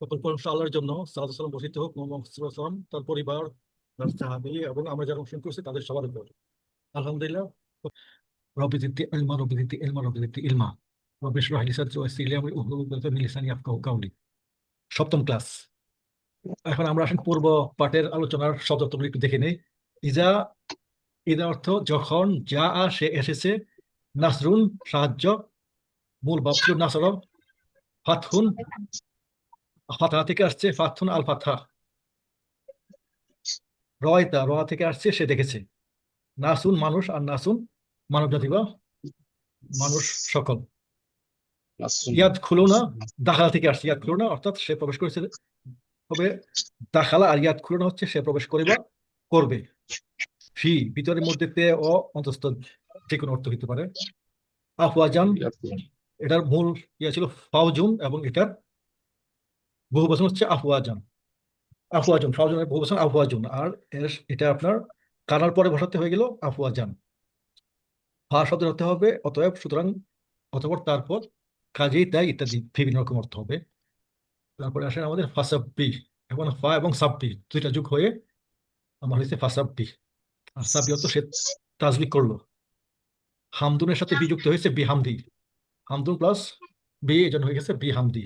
সকল আল্লাহর জন্য সালাত সালাম বসিত হোক মোহাম্মদ তার পরিবার, তার সাহাবি এবং আমরা যারা অনুসরণ করছি তাদের সবার উপর। আলহামদুলিল্লাহ ইলমা। রব্বি দিতি ইলমা সপ্তম ক্লাস। এখন আমরা পূর্ব পাঠের আলোচনার শব্দগুলো একটু দেখে ইজা ইদা অর্থ যখন যা আ সে এসেছে, নাসরুন, সাহায্য, মূল বাপসুর নাসর, ফাতহুন ফাতহা থেকে আসছে ফাতহুন আল ফাতহা রয়তা রয়া থেকে আসছে সে দেখেছে। নাসুন মানুষ আর নাসুন মানব জাতি বা মানুষ সকল। ইয়াদ খুলো না দাখালা থেকে আসছে ইয়াদ খুলো না অর্থাৎ সে প্রবেশ করেছে তবে দাখালা আর ইয়াদ খুলো না হচ্ছে সে প্রবেশ করে বা করবে। ফি ভিতরের মধ্যে তে ও অন্তস্থ যে কোনো অর্থ হতে পারে। আফওয়াজান এটার মূল ইয়ে ছিল ফাউজুন এবং এটার বহু বচন হচ্ছে আফওয়াজান আফওয়াজুন ফাউজুনের বহু বচন আফওয়াজুন আর এর, এটা আপনার কানার পরে বসাতে হয়ে গেল আফওয়াজান ফা শব্দের অর্থ হবে, অতএব সুতরাং অতপর তারপর কাজেই তাই ইত্যাদি বিভিন্ন রকম অর্থ হবে। তারপরে আসেন আমাদের ফাসাব্বি এবং ফা এবং সাব্বি, দুইটা যুগ হয়ে আমার হয়েছে ফাসাব্বি। আর সাব্বি অর্থ সে তাজবি করল। হামদুনের সাথে বিযুক্ত হয়েছে বিহামদি। হামদুন প্লাস বি এই জন্য হয়ে গেছে বিহামদি।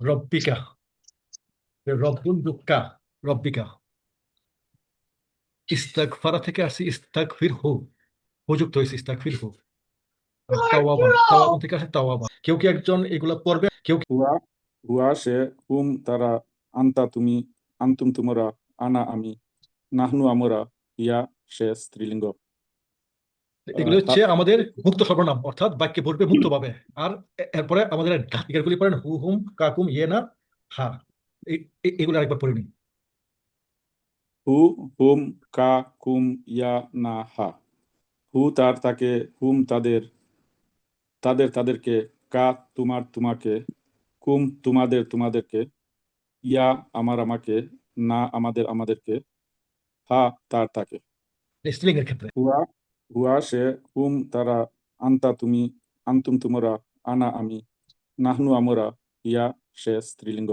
রব্বিকা। রব্বুন দুক্কা রব্বিকা। ইস্তাগফারা থেকে আসছে ইস্তাগফির হু। উপযুক্ত হয়েছে ইস্তাগফির হু। আর তাওয়াবান তাওয়াবান থেকে আসে তাওয়াবান কেউ কি একজন এগুলা পড়বে? কেউ কি হুয়া হুয়া সে হুম তারা আন্তা তুমি আন্তুম তোমরা আনা আমি নাহনু আমরা ইয়া সে স্ত্রীলিঙ্গ। এগুলো হচ্ছে আমাদের মুক্ত সর্বনাম অর্থাৎ বাক্যে পড়বে মুক্ত পাবে আর এরপরে আমাদের গুলি পড়েন হু হুম কাকুম ইয়ে না হা। এগুলো আরেকবার পড়ে নিন। হু হুম কা কুম ইয়া না হা। হু তার তাকে হুম তাদের তাদের তাদেরকে কা তোমার তোমাকে কুম তোমাদের তোমাদেরকে ইয়া আমার আমাকে না আমাদের আমাদেরকে হা তার তাকে। স্ত্রীলিঙ্গের ক্ষেত্রে। হুয়া হুয়া সে হুম তারা, আন্তা তুমি, আন্তুম তোমরা, আনা আমি, নাহনু আমরা, ইয়া সে স্ত্রীলিঙ্গ।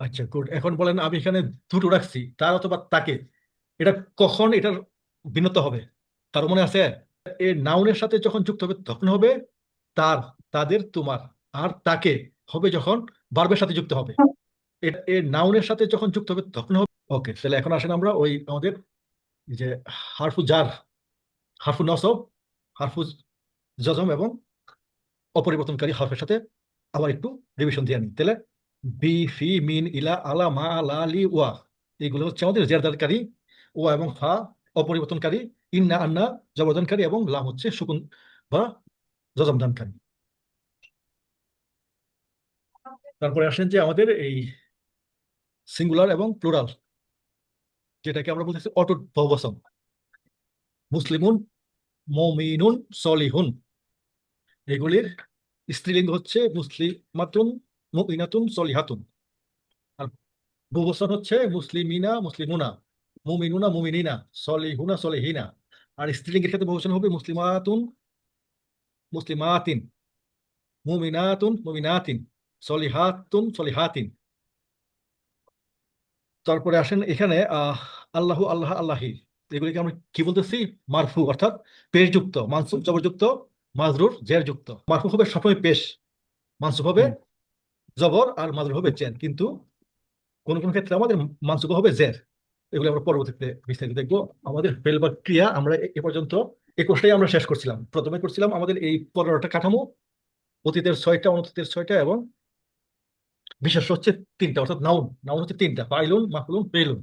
আচ্ছা গুড। এখন বলেন, আমি এখানে দুটো রাখছি, তার অথবা তাকে। এটা কখন এটার ভিন্নত হবে? তার মনে আছে? এর নাউনের সাথে যখন যুক্ত হবে, তখন হবে তার, তাদের, তোমার। আর তাকে হবে যখন বার্বের সাথে যুক্ত হবে। এর নাউনের সাথে যখন যুক্ত হবে, তখন হবে। ওকে তাহলে এখন আসেন আমরা ওই আমাদের যে হারফু জার, হারফু নসব, হারফু জজম এবং অপরিবর্তনকারী হারফের সাথে আবার একটু রিভিশন দিয়ে নিই। তাহলে বি, ফি, মিন, ইলা, আলা, মা আলা লি ওয়া এগুলো হচ্ছে আমাদের জেরদারকারী ওয়া এবং ফা, অপরিবর্তনকারী, ইন্না, আন্না, জবরদানকারী এবং লাম হচ্ছে সুকুন বা জজমদানকারী। তারপরে আসেন যে আমাদের এই সিঙ্গুলার এবং প্লুরাল যেটাকে আমরা বলতেছি অটুট বহুবচন মুসলিমুন, মমিনুন, সলিহুন। এগুলির স্ত্রীলিঙ্গ হচ্ছে মুসলিমাতুন, মুমিনাতুন, সলিহাতুন। আর বহুবচন হচ্ছে মুসলিমিনা, মুসলিমুনা। মুমিনুনা, মুমিনিনা, সলিহুনা, সলিহিনা। আর স্ত্রীলিঙ্গের ক্ষেত্রে বহুবচন হবে মুসলিমাতুন, মুসলিমাতিন। মুমিনাতুন, মুমিনাতিন। সলিহাতুন, সলিহাতিন। তারপরে আসেন এখানে, আহ আল্লাহু আল্লাহ আল্লাহি। এগুলিকে আমরা কি বলতেছি? মারফু অর্থাৎ পেশযুক্ত মানসুব জবরযুক্ত মাজরুর জের যুক্ত মারফু হবে সবসময় পেশ। মানসুব হবে জবর আর মাজরুর হবে জের কিন্তু কোন কোন ক্ষেত্রে আমাদের মানসুব হবে জের। এগুলো আমরা পরবর্তীতে বিস্তারিত দেখব। আমাদের ফেল বা ক্রিয়া আমরা এ পর্যন্ত একুশটাই আমরা শেষ করছিলাম। প্রথমে করছিলাম আমাদের এই পনেরোটা কাঠামো অতীতের ছয়টা অনতীতের ছয়টা এবং বিশেষ হচ্ছে তিনটা। অর্থাৎ নাউন। নাউন হচ্ছে তিনটা। ফাইলুন মাফলুন ফেলুন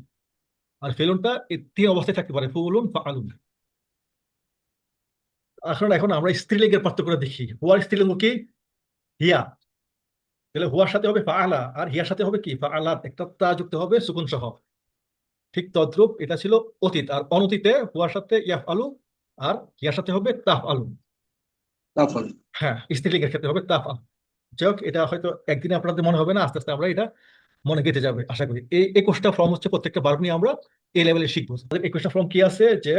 আর ফেলুনটা এই অবস্থায় থাকতে পারে। ফুলুন ফালুন আসলে এখন আমরা স্ত্রীলিঙ্গের পার্থক্য দেখি। হুয়ার স্ত্রীলিঙ্গ কি? হিয়া। তাহলে হুয়ার সাথে হবে ফাআলা আর হিয়ার সাথে হবে কি? ফাআলা একটা তা যুক্ত হবে সুকুন সহ। ঠিক তদ্রূপ এটা ছিল অতীত আর অনতীতে হুয়ার সাথে ইয়াফ আলু আর হিয়ার সাথে হবে তাফ আলু হ্যাঁ স্ত্রীলিঙ্গের ক্ষেত্রে হবে তাফ আলু যাই হোক এটা হয়তো একদিনে আপনাদের মনে হবে না আস্তে আস্তে আমরা এটা মনে গেঁথে যাবে আশা করি। এই একুশটা ফর্ম হচ্ছে প্রত্যেকটা বার্ব নিয়ে আমরা এই লেভেলে শিখব। একুশটা ফর্ম কি আছে? যে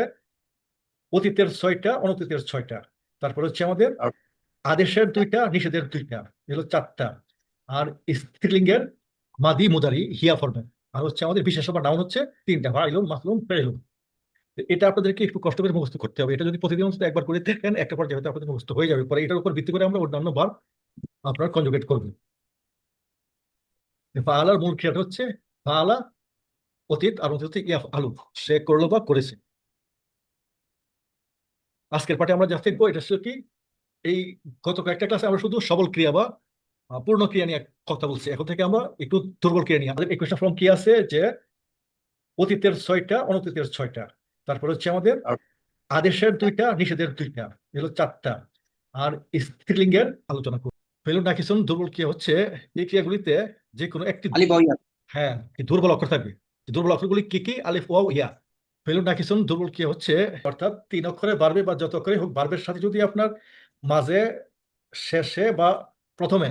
অতীতের ছয়টা অনতীতের ছয়টা। তারপর হচ্ছে আমাদের আদেশের দুইটা নিষেধের দুইটা। এগুলো চারটা। আর স্ত্রীলিঙ্গের মাদি মুদারি হিয়া ফর্মে আর হচ্ছে আমাদের বিশেষ বা নাউন হচ্ছে তিনটা ফাইলুন মাসলুন ফেলুন এটা আপনাদেরকে একটু কষ্ট করে মুখস্থ করতে হবে। এটা যদি প্রতিদিন একবার করে দেখেন একটা পর্যায়ে হয়তো আপনাদের মুখস্থ হয়ে যাবে পরে এটার উপর ভিত্তি করে আমরা অন্যান্য বার আপনার কনজুগেট করবেন। ফাআলার মূল ক্রিয়াটা হচ্ছে ফাআলা অতীত আর অতীত ইয়াফ আলু। সে করল বা করেছে। আজকের পাঠে আমরা যা শিখব এটা হচ্ছে কি এই গত কয়েকটা ক্লাসে আমরা শুধু সবল ক্রিয়া বা পূর্ণ ক্রিয়া নিয়ে কথা বলছি। এখন থেকে আমরা একটু দুর্বল ক্রিয়া নিয়ে আমাদের একুশটা ফর্ম কি আছে যে অতীতের ছয়টা অনতীতের ছয়টা। তারপর হচ্ছে আমাদের আদেশের দুইটা নিষেধের দুইটা এগুলো চারটা। আর স্ত্রীলিঙ্গের আলোচনা ফেলুন দুর্বল ক্রিয়া হচ্ছে এই ক্রিয়াগুলিতে যে কোনো একটি হ্যাঁ দুর্বল অক্ষর থাকবে। দুর্বল অক্ষরগুলি কি কি? আলিফ ওয়াও ইয়া। ফেলুন নাকিসন দুর্বল কি হচ্ছে অর্থাৎ তিন অক্ষরে বাড়বে বা যত অক্ষরে হোক বার্বের সাথে যদি আপনার মাঝে শেষে বা প্রথমে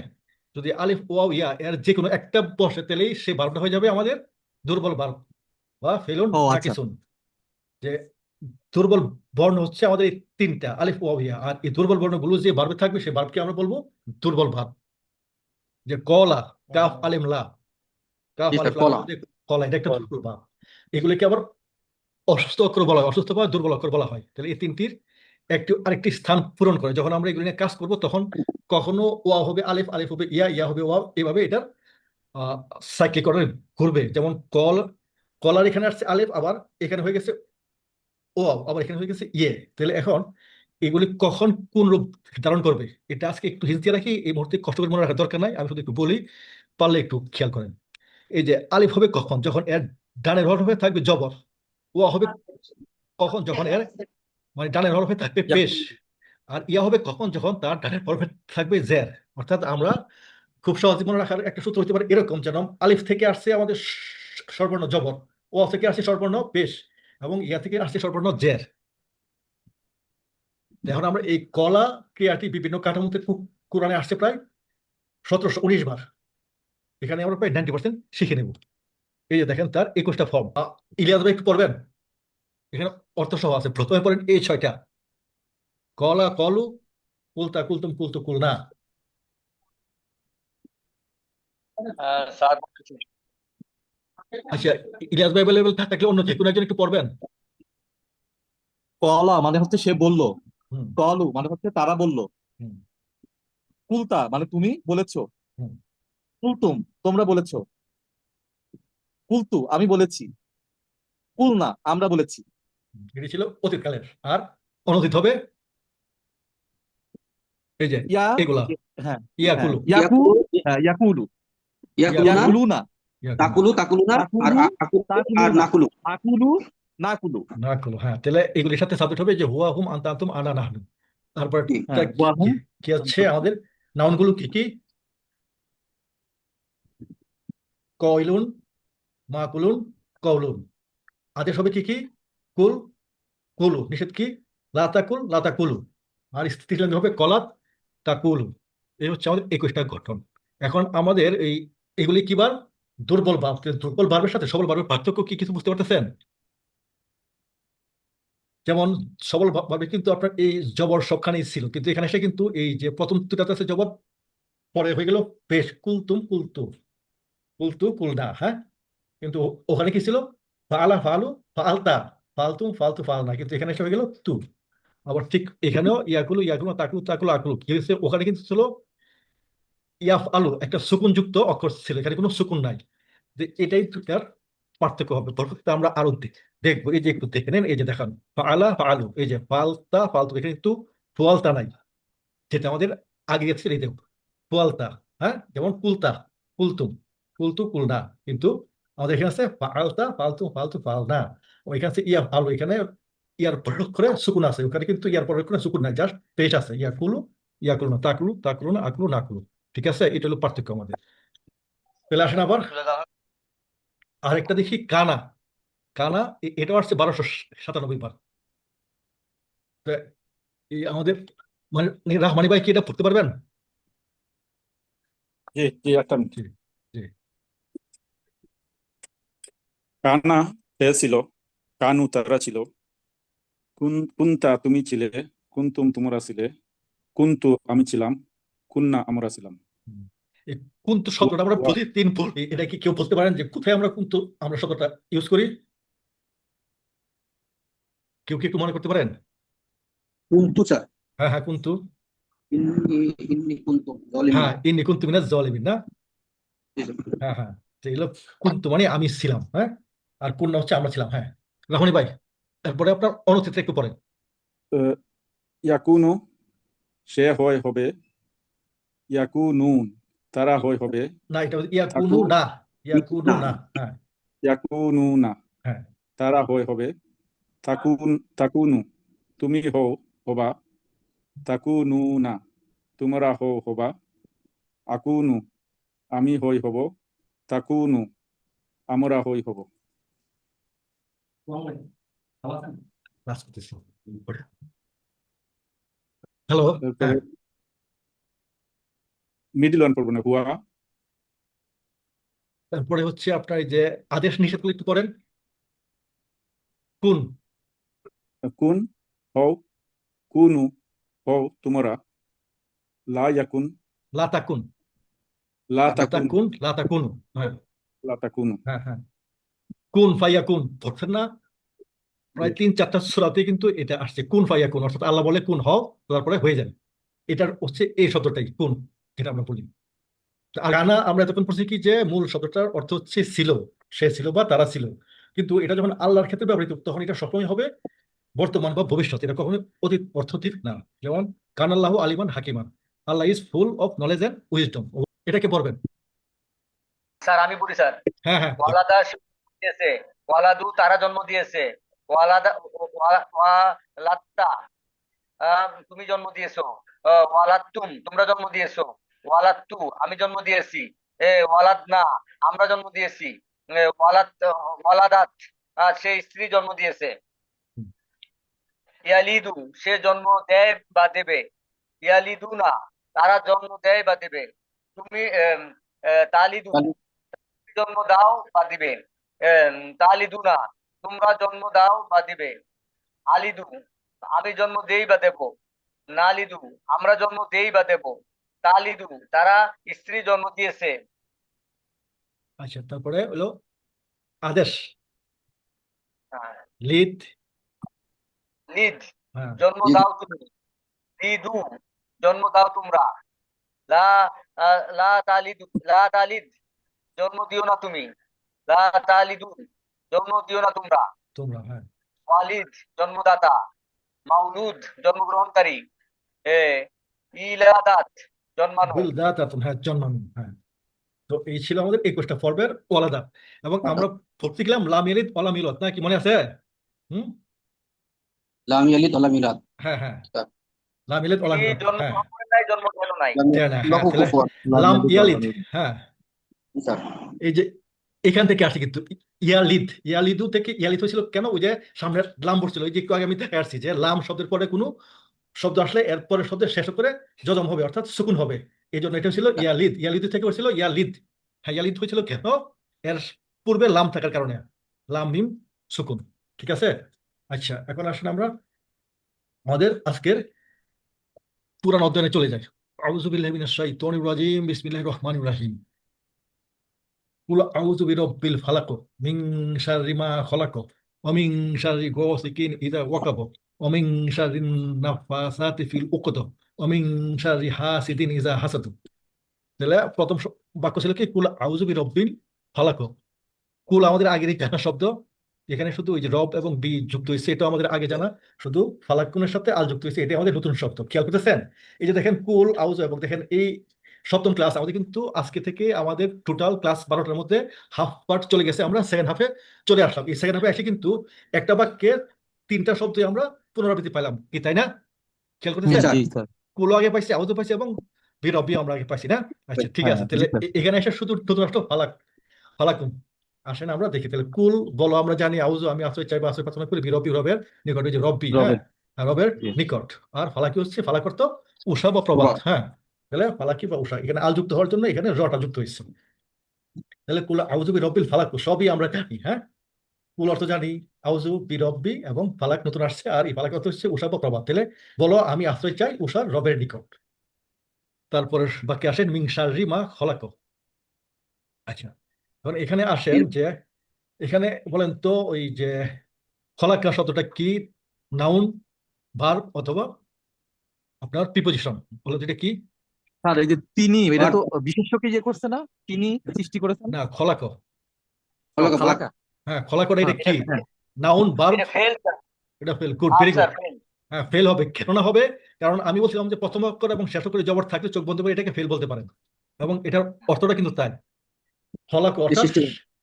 যদি আলিফ ওয়াও ইয়া এর যে কোনো একটা বসে তাহলেই সে বার্বটা হয়ে যাবে আমাদের দুর্বল বার্ব বা ফেলুন আচ্ছা। যে দুর্বল বর্ণ হচ্ছে আমাদের এই তিনটা আলিফ ওয়াও ইয়া আর এই দুর্বল বর্ণগুলো যে বার্বে থাকবে সেই বার্বকে আমরা বলব দুর্বল ভাব। যে কলা কাফ আলিম লা। কাফ লা কলা। এটা একটা দুর্বল ভাব। এগুলিকে আবার অসুস্থ অক্ষর বলা হয় অসুস্থ বা দুর্বল অক্ষর বলা হয়। তাহলে এই তিনটির একটি আরেকটি স্থান পূরণ করে। যখন আমরা এগুলি নিয়ে কাজ করব তখন কখনো ওয়া হবে আলিফ আলিফ হবে ইয়া ইয়া হবে ওয়া এভাবে এটার সাইক্লিকরণে ঘুরবে। যেমন কল কলার এখানে আসছে আলিফ আবার এখানে হয়ে গেছে ও আবার এখানে হয়ে গেছে ইয়ে। তাহলে এখন এগুলি কখন কোন রূপ ধারণ করবে? এটা আজকে একটু হিন্স দিয়ে রাখি এই মুহূর্তে কষ্ট করে মনে রাখার দরকার নাই। আমি শুধু একটু বলি পারলে একটু খেয়াল করেন। এই যে আলিফ হবে কখন? যখন এর ডানের হরফে থাকবে জবর ও হবে কখন? যখন এর মানে ডানের হরফে থাকবে পেশ আর ইয়া হবে কখন? যখন তার ডানের হরফে থাকবে জের। অর্থাৎ আমরা খুব সহজে মনে রাখার একটা সূত্র হতে পারে এরকম যেন আলিফ থেকে আসছে আমাদের সর্বর্ণ জবর ও থেকে আসছে স্বরবর্ণ পেশ। এবং ইয়া থেকে আসছে স্বরবর্ণ জের। এখন আমরা এই কলা ক্রিয়াটি বিভিন্ন কাঠামোতে কোরআনে আসছে প্রায় সতেরোশো উনিশ বার। এখানে আমরা প্রায় নাইনটি পার্সেন্ট শিখে নেব। এই যে দেখেন তার একুশটা ফর্ম ইলিয়াস ভাই একটু পড়বেন? এখানে অর্থ সহ আছে। প্রথমে পড়েন এই ছয়টা। কলা কলু, কুলতা কুলতুম কুলতু কুলনা। স্যার আচ্ছা ইলিয়াস ভাই অ্যাভেলেবেল থাকলে অন্য যে কোনো একজন একটু পড়বেন। কলা মানে হচ্ছে সে বলল। কলু মানে হচ্ছে তারা বলল। কুলতা মানে তুমি বলেছ। কুলতুম তোমরা বলেছ। কুলতু আমি বলেছি। কুলনা আমরা বলেছি। এটি ছিল অতীতকালের। আর অনতীত হবে এই যে ইয়া এগুলা। হ্যাঁ। ইয়াকুলু। হ্যাঁ, ইয়াকু হ্যাঁ ইয়াকুলু ইয়াকুলু তাকুলু তাকুলুনা আর আর নাকুলু। আকুলু নাকুলু। নাকুলু হ্যাঁ। তাহলে এগুলির সাথে সাবজেক্ট হবে যে হুয়া হুম আনতা আনতুম আনা নাহনু। তারপর জি, তা হ্যাঁ, কি- কি- কি হচ্ছে আমাদের নাউনগুলো কি কি? কয়লুন মাকুলুন কওলুন। আদেশ হবে কি কি? কুল কুলু। নিষেধ কি? লাতাকুল লাতাকুলু আর স্ত্রীলিঙ্গ হবে কলাত তাকুলু। এই হচ্ছে আমাদের একুশটা গঠন। এখন আমাদের এই এগুলি কি বার দুর্বল ভাব দুর্বল ভাবের সাথে সবল ভাবের পার্থক্য কি কিছু বুঝতে পারতেছেন? যেমন সবল ভাবে কিন্তু আপনার এই জবর সবখানেই ছিল, কিন্তু এখানে এসে কিন্তু এই যে প্রথম দুটাতে আছে জবর, পরে হয়ে গেল পেশ, কুলতুম কুলতু কুলতু, কুলদা হ্যাঁ? কিন্তু ওখানে কি ছিল? ফালা, ফালু, ফালতা, ফালতুম, ফালতু, ফালনা, কিন্তু এখানে এসে হয়ে গেল তু। আবার ঠিক এখানেও ইয়াকুলু ইয়াকুলু, তাকুলু তাকুলু, আকুলু, কি হয়েছে? ওখানে কিন্তু ছিল ইয়াফ আলু, একটা সুকুনযুক্ত অক্ষর ছিল, এখানে কোনো সুকুন নাই। যে এটাই দুটার পার্থক্য হবে। পরবর্তীতে আমরা আরও দেখব। এই যে একটু দেখে নেন, এই যে দেখান। ফালা ফালু এই যে পালতা পালতু এখানে কিন্তু ফুয়ালতা নাই। যেটা আমাদের আগে গেছে এই দেখো ফুয়ালতা হ্যাঁ? যেমন কুলতা, কুলতুম, কুলতু, কুলনা। কিন্তু আমাদের এখানে আছে ফালতা পালতু ফালতু, ফালনা। ওইখানে আছে ইয়া আলু, এখানে ইয়ার প্রয়োগ করে সুকুন আছে। ওখানে কিন্তু ইয়ার প্রয়োগ করে সুকুন নাই, জাস্ট পেশ আছে। ইয়া কুলু ইয়া কুলু না তাকুলু তাকুলু না আকলু না কুলু ঠিক আছে? এটা হলো পার্থক্য আমাদের। তাহলে আসেন আবার। আরেকটা দেখি কানা। কানা এটাও আসছে বারোশো সাতানব্বই বার। এই আমাদের মানে রাহমানি ভাই কি এটা পড়তে পারবেন? জি জি একটা জি, জি। কানা সে ছিল? কানু তারা ছিল। কুন কুন্তা তুমি ছিলে? কুন্তুম তোমরা ছিলে? কুন্তু আমি ছিলাম? কুন্না আমরা ছিলাম। কুন্তু শব্দটা আমরা প্রতিদিন বলি এটা কি কেউ বলতে পারেন যে কোথায় আমরা কুন্তু আমরা শব্দটা ইউজ করি? কেউ কি একটু মনে করতে পারেন? কুন্তু স্যার। হ্যাঁ হ্যাঁ কুন্তু। ইন্নি হ্যাঁ ইন্নি কুন্তু মিনাজ জালিমিন না? হ্যাঁ। হ্যাঁ এগুলো কুন্তু মানে আমি ছিলাম হ্যাঁ? আর পূর্ণ হচ্ছে আমরা ছিলাম হ্যাঁ। রাহনি ভাই তারপরে আপনার অনুচিত্র একটু পরে ইয়াকুনু সে হয় হবে ইয়াকুনুন। তারা হয় হবে না এটা হচ্ছে ইয়াকুনু না ইয়াকুনু না হ্যাঁ। ইয়াকুনুনা হ্যাঁ। তারা হয়। হবে তাকুন তাকুনু। তুমি হও হবা। তাকুনুনা তোমরা হও হবা। আকুনু। আমি হই হব। তাকুনু। আমরা হই হব। হ্যালো। মিডিল ওয়ান পড়ব না হুয়া। তারপরে হচ্ছে আপনার যে আদেশ নিষেধগুলো একটু করেন কোন। কুন হও কুনু হও তোমরা। লা ইয়াকুন লাতাকুন লা তাকুন লাতাকুন লাতাকুনু হ্যাঁ। লা তাকুনু হ্যাঁ হ্যাঁ। কুন ফাইয়াকুন পড়ছেন না? প্রায় তিন চারটা সূরাতে কিন্তু এটা আসছে। কুন ফাইয়াকুন অর্থাৎ আল্লাহ বলে কুন হও তারপরে হয়ে যান এটার হচ্ছে এই শব্দটাই কুন। এটা আমরা বলি কানা আমরা এতক্ষণ পড়ছি কি যে মূল শব্দটার অর্থ হচ্ছে ছিল সে ছিল বা তারা ছিল। কিন্তু এটা যখন আল্লাহর ক্ষেত্রে ব্যবহৃত তখন এটা সবসময় হবে বর্তমান বা ভবিষ্যৎ। এটা কখনোই অতীত অর্থতীত না। যেমন কানাল্লাহ আলিমান হাকিমান। Allah is full of knowledge and wisdom এটাকে পড়বেন? স্যার আমি বলি স্যার। হ্যাঁ হ্যাঁ। ওয়ালাদা দিয়েছে ওয়ালাদু তারা জন্ম দিয়েছে ওয়ালাদা ওয়ালাত্তা তুমি জন্ম দিয়েছ ওয়ালাত্তুম তোমরা জন্ম দিয়েছ। ওয়ালাত্তু আমি জন্ম দিয়েছি। এ ওয়ালাদনা আমরা জন্ম দিয়েছি। এ, ওয়ালাত ওয়ালাদাত সে স্ত্রী জন্ম দিয়েছে। ইয়ালিদু সে জন্ম দেয় বা দেবে। ইয়ালিদু না তারা জন্ম দেয় বা দেবে। তুমি তালিদু জন্ম দাও বা দিবে। তালিদু না তোমরা জন্ম দাও বা দিবে। আলিদু আমি জন্ম দেই বা দেব। নালিদু আমরা জন্ম দেই বা দেব। তালিদু তারা স্ত্রী জন্ম দিয়েছে। আচ্ছা তারপরে হলো আদেশ। হ্যাঁ, লিদ। লিদ হ্যাঁ। জন্ম দাও তুমি। লিদু জন্ম দাও তোমরা। লা লা তালিদু লা তালিদ জন্ম দিও না তুমি। লা তালিদু জন্ম দিও না তোমরা। তোমরা হ্যাঁ। ওয়ালিদ জন্মদাতা। মাউলুদ জন্মগ্রহণকারী। এ ইলাদাত জন্মানো বিলদাতাতুন হ্যাঁ জন্মানো হ্যাঁ। তো এই ছিল আমাদের একুশটা পর্বের ওয়ালাদা। এবং আমরা গেলাম না কি মনে আছে? হুম? হ্যাঁ হ্যাঁ। হ্যাঁ। জন্ম হ্যাঁ। গ্রহণ জন্ম নাই? লাম দেয় হ্যাঁ, হ্যাঁ এই যে এখান থেকে আসছে কিন্তু ইয়ালিদ ইয়ালিদু থেকে ইয়ালিদ হয়েছিল কেন? ওই যে সামনে লাম বসছিল ওই যে একটু আগে আমি দেখে আসছি যে লাম শব্দের পরে কোনো শব্দ আসলে এর পরে শব্দের শেষ করে জজম হবে, অর্থাৎ সুকুন হবে। এই জন্য এটা ছিল ইয়ালিদ। ইয়ালিদ থেকে হয়েছিল ইয়ালিদ। হ্যাঁ ইয়ালিদ হয়েছিল কেন? এর পূর্বে লাম থাকার কারণে। লাম, মিম, সুকুন। ঠিক আছে? আচ্ছা এখন আসলে আমরা আমাদের আজকের পুরান অধ্যয়নে চলে যাই। রাজিম, বিসমিল্লাহির রহমানির রহিম। কুল আউযু বিরাব্বিল ফালাক মিন শাররি মা খালাক ওয়া মিন শাররি গাসিকিন ফিল উকদ ওয়া মিন শাররি হাসিদিন ইযা হাসাদ তাহলে প্রথম বাক্য ছিল কি? কুল আউযু বিরাব্বিল ফালাক। কুল আমাদের আগের জানা শব্দ, এখানে শুধু ওই যে রব এবং বি যুক্ত হয়েছে এটা আমাদের আগে জানা। শুধু ফালাকুনের সাথে আল যুক্ত হয়েছে এটা আমাদের নতুন শব্দ। খেয়াল করতেছেন? এই যে দেখেন, কুল আউজ এবং দেখেন, এই সপ্তম ক্লাস আমাদের কিন্তু আজকে থেকে আমাদের টোটাল ক্লাস বারোটার মধ্যে হাফ পার্ট চলে গেছে, আমরা সেকেন্ড হাফে চলে আসলাম। এই সেকেন্ড হাফে এসে কিন্তু একটা বাক্যে তিনটা শব্দ আমরা পুনরাবৃত্তি পাইলাম কি তাই না? খেয়াল করতেছেন? স্যার। কুলো আগে পাইছি আউজও পাইছি এবং বিরবি আমরা আগে পাইছি না? আচ্ছা ঠিক হ্যাঁ, আছে তাহলে এখানে এসে শুধু নতুন আসলো ফালাক ফালাকুম। আসেন আমরা দেখি তাহলে কুল বলো আমরা জানি আউজু আমি আশ্রয় চাইব আশ্রয় প্রার্থনা করি বিরবি রবের নিকট যে রব্বি হ্যাঁ? রবের। জি। নিকট। আর ফালাকি হচ্ছে ফালাক অর্থ উষা বা প্রভাত প্রভাত। হ্যাঁ? তাহলে ফালাকি বা উষা এখানে আল যুক্ত হওয়ার জন্য এখানে রটা যুক্ত হয়েছে। তাহলে কুল আউজু বি রব্বিল ফালাক সবই আমরা জানি হ্যাঁ? কুল অর্থ জানি আউজু বি রব্বি এবং ফালাক নতুন আসছে। আর এই ফালাক হচ্ছে উষা বা প্রভাত তাহলে বলো আমি আশ্রয় চাই উষার রবের নিকট। তারপরে বাকি আসেন মিং শাররি মা খলাক। আচ্ছা এখন এখানে আসেন যে এখানে বলেন তো ওই যে খলাকা শব্দটা কি? নাউন ভার্ব অথবা আপনার প্রিপোজিশন। বলেন এটা কি? স্যার এই যে তিনি এটা তো বিশেষ্যকে ইয়ে করছে না? তিনি সৃষ্টি করেছেন? না খলাক। ফলাকা হ্যাঁ খলাকটা এটা কি? হ্যাঁ, নাউন ভার্ব এটা ফেল এটা গুড ভেরি গুড হ্যাঁ ফেল হবে। কেননা হবে? কারণ আমি বলছিলাম যে প্রথম অক্ষর এবং শেষ অক্ষরে জবর থাকলে চোখ বন্ধ করে এটাকে ফেল বলতে পারেন। এবং এটার অর্থটা কিন্তু তাই। ফলাক অর্থাৎ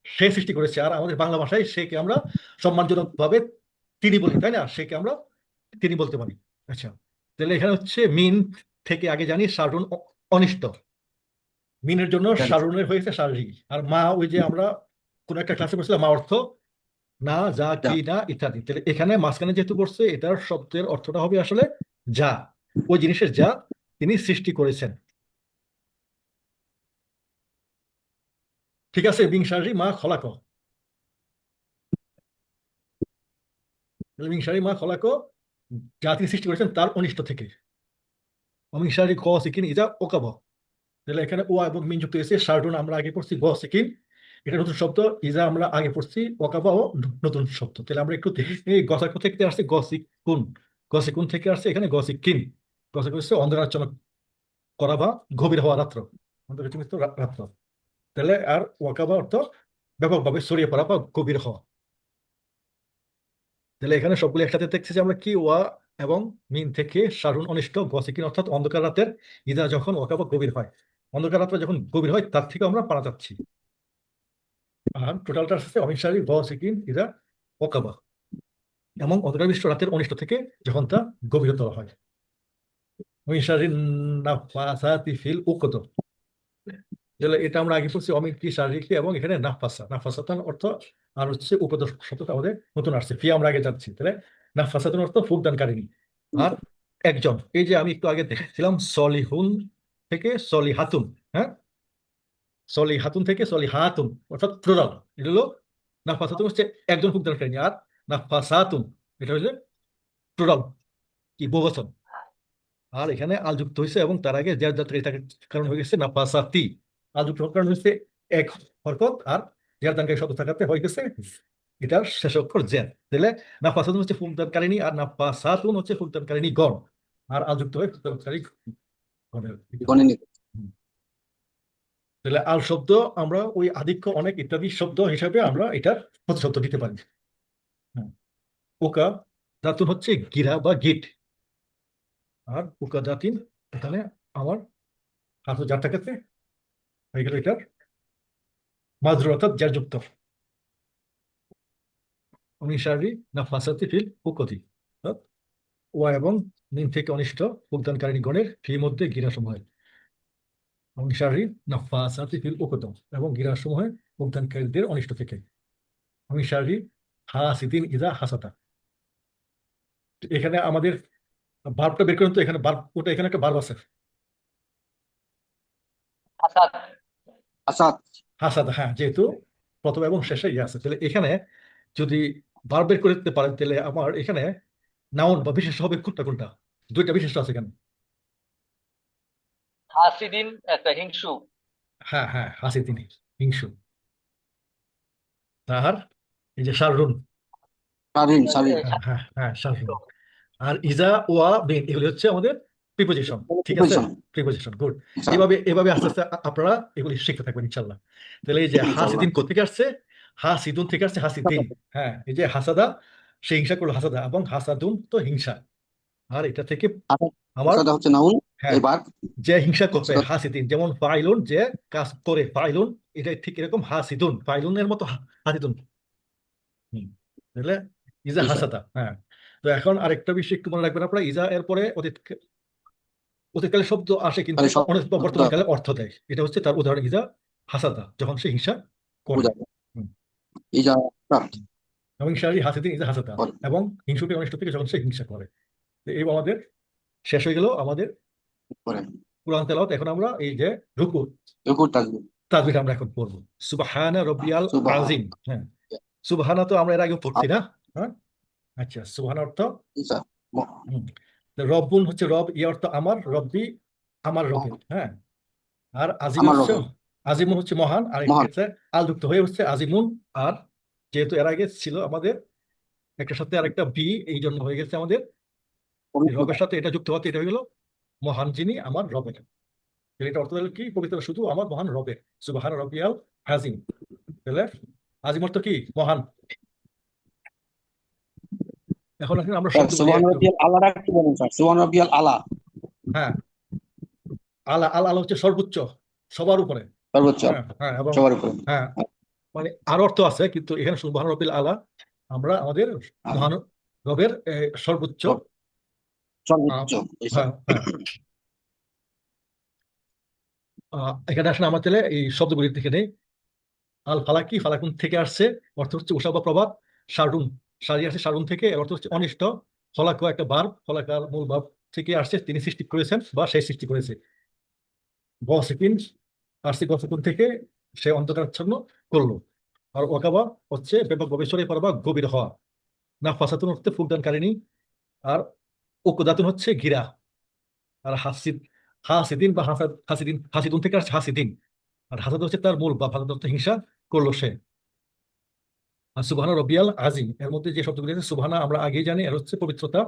সে সৃষ্টি করেছে। আর আমাদের বাংলা ভাষায় সেকে আমরা সম্মানজনক ভাবে তিনি বলি তাই না? সেকে আমরা তিনি বলতে পারি। আচ্ছা তাহলে এখানে হচ্ছে মিন থেকে আগে জানি সারুন অনিষ্ট। মিনের জন্য জানি। সারুনের হয়েছে শারীরিক। আর মা ওই যে আমরা কোন একটা ক্লাসে পড়ছিলাম মা অর্থ না যা কি না ইত্যাদি। তাহলে এখানে মাঝখানে যেহেতু পড়ছে এটার শব্দের অর্থটা হবে আসলে যা। ওই জিনিসের যা তিনি সৃষ্টি করেছেন। ঠিক আছে বিংশারি মা খলাক বিংশারি মা খলাক যা তিনি সৃষ্টি করেছেন তার অনিষ্ট থেকে। অমিংসারি ক সিকিন ইজা ওকাব তাহলে এখানে ও এবং মিন যুক্ত হয়েছে শার্টুন আমরা আগে পড়ছি গ সিকিন। এটা নতুন শব্দ ইজা আমরা আগে পড়ছি ওকাবা ও নতুন শব্দ। তাহলে আমরা একটু গসাকু থেকে আসছে গসিকুন। গসিকুন থেকে আসছে এখানে গসিকিন। গসাকু হচ্ছে অন্ধকারাচ্ছন্ন করা বা গভীর হওয়া রাত্র। রাত্র। তাহলে আর ওয়াকাবা অর্থ ব্যাপকভাবে ছড়িয়ে পড়া বা গভীর হওয়া। তাহলে এখানে সবগুলো একসাথে দেখছি যে আমরা কি, ওয়া এবং মিন থেকে সারুন অনিষ্ট, গসিকিন অর্থাৎ অন্ধকার রাতের ইদা যখন ওয়াকাবা গভীর হয়। অন্ধকার রাত্রে যখন গভীর হয়, তার থেকে আমরা পানা যাচ্ছি। টোটালটা আসছে অহিংসারি গসিকিন ইদা ওয়াকাবা এবং অন্ধকার রাতের অনিষ্ট থেকে যখন তা গভীরতর হয়। অহিংসারি নাফাসাতি ফিল উকত। এটা আমরা আগে পড়ছি অমিন কি শারীরিক এবং এখানে নাফাসা। নাফাসাতান অর্থ আর হচ্ছে উপদেশ শব্দটা আমাদের নতুন আসছে। ফি আমরা আগে যাচ্ছি তাহলে নাফাসাতুন অর্থ ফুকদানকারিনী আর একজন। এই যে আমি একটু আগে দেখেছিলাম, সলিহুন থেকে সলিহাতুন হ্যাঁ? সলিহাতুন থেকে সলিহাতুন অর্থাৎ প্লুরাল এটা হলো নাফাসাতুন হচ্ছে একজন ফুকদানকারিনী আর নাফাসাতুন এটা হচ্ছে প্লুরাল কি বহুবচন। আর এখানে আল হয়েছে এবং তার আগে যার যাত্রা এটাকে কারণ হয়ে গেছে নাফাসাতি আল যুক্ত কারণ হচ্ছে এক হরকত আর যার দানকারী শব্দ থাকাতে হয়ে গেছে এটার শেষ অক্ষর জেন তাহলে নাফাসাতুন হচ্ছে ফুলদানকারিনী আর নাফাসাতুন হচ্ছে ফুলদানকারিনী গণ। আর আল যুক্ত হয়ে ফুলদানকারী গণের। তাহলে আল শব্দ আমরা ওই আধিক্য অনেক ইত্যাদি শব্দ হিসাবে আমরা এটার প্রতিশব্দ দিতে পারি। হ্যাঁ। ওকা দাতুন হচ্ছে গিরা বা গিট। আর উকা দাতিন এখানে আমার হাত যার থাকাতে হয়ে গেল এটার মাজরুর অর্থাৎ যার যুক্ত। অনিশারি না ফাসাতি ফিল উকতি। অর্থাৎ ওয়া এবং নিম থেকে অনিষ্ট উদ্যানকারিণী গণের ফি মধ্যে গিরা সমূহের অনিশারি না ফাসাতি ফিল উকত এবং গিরা সমূহে উদ্যানকারীদের অনিষ্ট থেকে। অনিশারি হাসিদিন ইদা হাসাতা। এখানে আমাদের বার্বটা বের করেন তো এখানে বার্ব ওটা এখানে একটা বার্ব আছে। আসাদ আসাদ হাসাদ হ্যাঁ যেহেতু প্রথম এবং শেষে ইয়ে আছে। তাহলে এখানে যদি বার বের করে দিতে পারেন তাহলে আমার এখানে নাউন বা বিশেষ হবে কোনটা কোনটা? দুইটা বিশেষ আছে এখানে। হাসিদিন একটা হিংসু। হ্যাঁ হ্যাঁ হাসি তিনি হিংসু। তার এই যে শাররুন। হ্যাঁ হ্যাঁ হ্যাঁ শাররুন। আর ইজা ওয়া বিন এগুলি হচ্ছে আমাদের প্রিপোজিশন ঠিক আছে? প্রিপোজিশন গুড আচ্ছা, এভাবে এভাবে আস্তে আস্তে আপনারা এগুলি শিখতে থাকবেন ইনশাল্লাহ তাহলে এই যে হাসিদিন কোথেকে আসছে? হাসিদুন থেকে আসছে হাসিদিন। হ্যাঁ এই যে হাসাদা সে হিংসা করল হাসাদা এবং হাসাদুন তো হিংসা। আর এটা থেকে আমার হচ্ছে নাউন। এবার যে হিংসা করবে হাসিদিন। যেমন ফাইলুন যে কাজ করে ফাইলুন এটা ঠিক এরকম হাসিদুন। ফাইলুনের মতো হাসিদুন। বুঝলে? ইজা। হাসাদা হ্যাঁ। তো এখন আরেকটা বিষয় একটু মনে রাখবেন আপনারা ইজা এর পরে অতীত অতীতকালে শব্দ আসে কিন্তু তাহলে শব্দ- অনেক বর্তমান কালে অর্থ দেয়। এটা হচ্ছে তার উদাহরণ ইজা হাসাদা যখন সে হিংসা করে। হিংসারি হাসিদিন ইজা হাসাদা করে। এবং হিংসুকে অনিষ্ট থেকে যখন সে হিংসা করে। এই আমাদের শেষ হয়ে গেল আমাদের করে কোরআন তেলাওয়াত এখন আমরা এই যে রুকু রুকুর তাজবির আমরা এখন পড়ব। সুবহানা রব্বিয়াল। আজিম হ্যাঁ। সুবহানা তো আমরা এর আগে পড়ছি না? হ্যাঁ? আচ্ছা সুবহানা অর্থ? রব্বুন হচ্ছে রব ই অর্থ আমার রব্বি আমার রবের। হ্যাঁ? আর আজিম হচ্ছে। আজিমুন হচ্ছে মহান আর। হচ্ছে আল যুক্ত হয়ে হচ্ছে আজিমুন। আর যেহেতু এর আগে ছিল আমাদের একটা সাথে আরেকটা বি এই জন্য হয়ে গেছে আমাদের। রবের সাথে এটা যুক্ত হতে এটা হয়ে গেল মহান যিনি আমার রবের। এটা অর্থ কি? পবিত্র শুধু আমার মহান রবের। সুবহান রবিয়াল হাজিম। তাহলে আজিম অর্থ কি? মহান। এখন এখন আমরা সুবহান একটু- রাব্বিয়াল কি বলেন স্যার। সুবহান রাব্বিয়াল আলা। হ্যাঁ। আলা আলা আলা হচ্ছে সর্বোচ্চ সবার উপরে। সর্বোচ্চ হ্যাঁ হ্যাঁ এবং সবার উপরে। হ্যাঁ মানে আর অর্থ আছে কিন্তু এখানে সুবহান রবিল আলা আমরা আমাদের মহান রবের সর্বোচ্চ সর্বোচ্চ এখানে আসলে আমার এই শব্দগুলি থেকে নেই। আল ফালাকি ফালাকুন থেকে আসছে অর্থ হচ্ছে উষা বা প্রভাব সারুন সারি আসছে সারুন থেকে অর্থ হচ্ছে অনিষ্ট। ফলাক একটা বার ফলাকার মূল ভাব থেকে আসছে তিনি সৃষ্টি করেছেন বা সে সৃষ্টি করেছে। গসিকিন আসছে গসিকুন থেকে সে অন্ধকারাচ্ছন্ন করল। আর ওকাবা হচ্ছে ব্যাপক গবেষণায় পারবা গভীর হওয়া। না ফাসাতুন হচ্ছে ফুকদানকারিনী আর ওকুদাতুন হচ্ছে ঘিরা আর হাসিদ হাসিদিন বা হাসাদ হাসিদিন হাসিদুন থেকে আসছে হাসিদিন। আর হাসাদ হচ্ছে তার মূল বা অর্থ হিংসা করল সে। আর সুবহানা রব্বিয়াল আজিম এর মধ্যে যে শব্দগুলি আছে সুবহানা আমরা আগেই জানি এর হচ্ছে পবিত্রতা।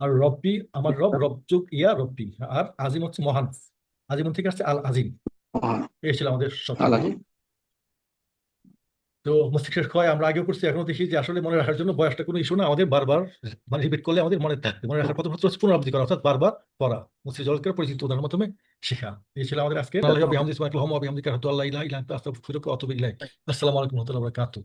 আর রব্বি আমার রব রবযুগ ইয়া রব্বি। আর আজিম হচ্ছে মহান। আজিম থেকে আসছে আল আজিম। এই ছিল আমাদের আজিম। তো মস্তিষ্কের ক্ষয় আমরা আগেও করছি এখনও দেখি যে আসলে মনে রাখার জন্য বয়সটা কোনো ইস্যু না। আমাদের বারবার মানে রিপিট করলে আমাদের মনে থাকবে। মনে রাখার কথা হচ্ছে পুনরাবৃত্তি করা অর্থাৎ বারবার পড়া। মস্তিষ্ক জলকের পরিচিত উদাহরণের মাধ্যমে শেখা। এই ছিল আমাদের আজকে আল্লাহ বিহামদি সুবহানাল্লাহ হম বিহামদিকা আশহাদু আল্লা ইলাহা ইল্লা আনতা আস্তাগফিরুকা ওয়া আতুবু ইলাইক। আসসালামু আলাইকুম ওয়া রাহমাতুল্লাহি ওয়া বারাকাতুহু।